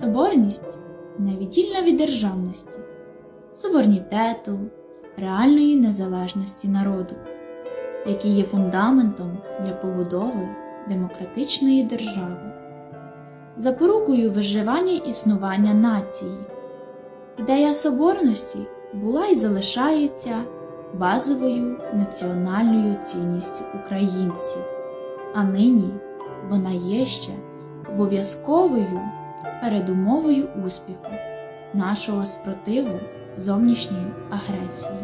Соборність невіддільна від державності, суверенітету, реальної незалежності народу, який є фундаментом для побудови демократичної держави, запорукою виживання і існування нації. Ідея соборності була і залишається базовою національною цінністю українців, а нині вона є ще обов'язковою передумовою успіху нашого спротиву зовнішньої агресії.